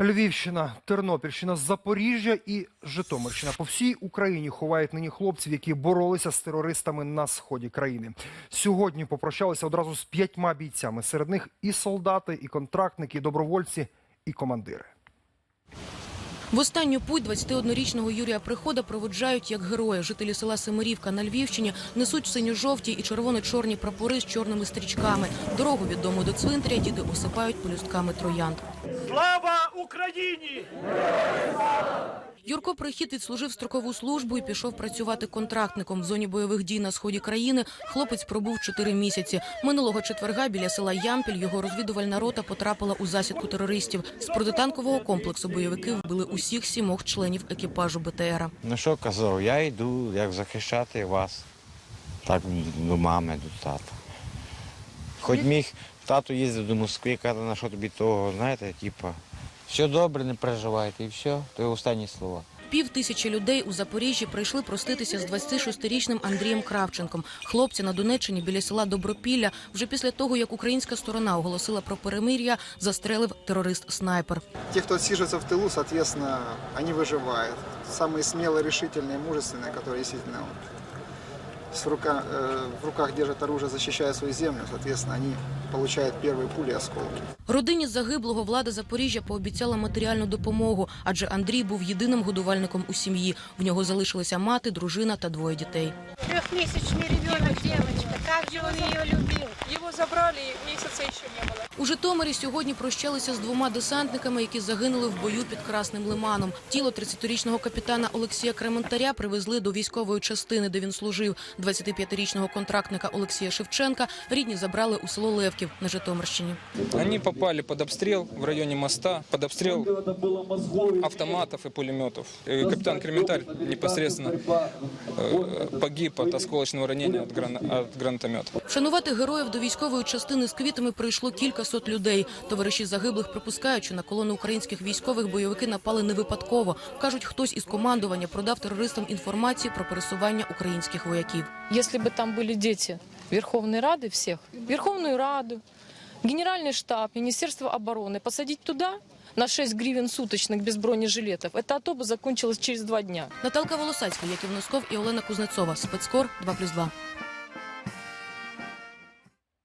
Львівщина, Тернопільщина, Запоріжжя і Житомирщина по всій Україні ховають нині хлопців, які боролися з терористами на сході країни. Сьогодні попрощалися одразу з п'ятьма бійцями. Серед них і солдати, і контрактники, і добровольці, і командири. В останню путь 21-річного Юрія Прихода проводжають як героя. Жителі села Семирівка на Львівщині несуть синьо-жовті і червоно-чорні прапори з чорними стрічками. Дорогу від дому до цвинтаря діти осипають полюстками троянд. Слава Україні! Юрко Прихід відслужив строкову службу і пішов працювати контрактником в зоні бойових дій на сході країни. Хлопець пробув чотири місяці. Минулого четверга біля села Ямпіль його розвідувальна рота потрапила у засідку терористів. З протитанкового комплексу бойовики вбили усіх сімох членів екіпажу БТРа. Ну що казав, я йду як захищати вас. Так до мами, до тата. Хоч міг тато їздив до Москви, каже, на що тобі того, знаєте, типа, все добре, не переживайте, і все, то є останні слова. Пів тисячі людей у Запоріжжі прийшли проститися з 26-річним Андрієм Кравченком. Хлопця на Донеччині біля села Добропілля вже після того, як українська сторона оголосила про перемир'я, застрелив терорист-снайпер. Те, кто отсиживается в тылу, соответственно, они выживают. Самые смелые, решительные, мужественные, которые действительно вот, с рука, э, в руках держат оружие, защищая свою землю, соответственно, они получают первые пули и осколки. Родині загиблого влада Запоріжжя пообіцяла матеріальну допомогу, адже Андрій був єдиним годувальником у сім'ї. В нього залишилися мати, дружина та двоє дітей. Трехмесячный ребенок, девочка. Как же он ее любил. Его забрали, и месяца еще не было. У Житомирі сьогодні прощалися з двома десантниками, які загинули в бою під Красним Лиманом. Тіло 30-річного капітана Олексія Крементаря привезли до військової частини, де він служив. 25-річного контрактника Олексія Шевченка рідні забрали у село Левків на Житомирщині. Они попали под обстрел в районе моста, под обстрел автоматов и пулеметов. И капитан Крементарь непосредственно э, погиб от осколочного грана- от гранатомета. Вшанувати героїв до військової частини з квітами прийшло кількасот людей. Товариші загиблих припускають, що на колону українських військових бойовики напали не випадково. кажуть, хтось із командування продав терористам інформацію про пересування українських вояків. Если бы там были дети Верховной Рады всех, Верховную Раду, Генеральный штаб, Министерство обороны, посадить туда на 6 гривен суточных без бронежилетов, это АТО бы закончилось через два дня. Наталка Волосацька, Яків Носков і Олена Кузнецова. Спецкор 2+,2.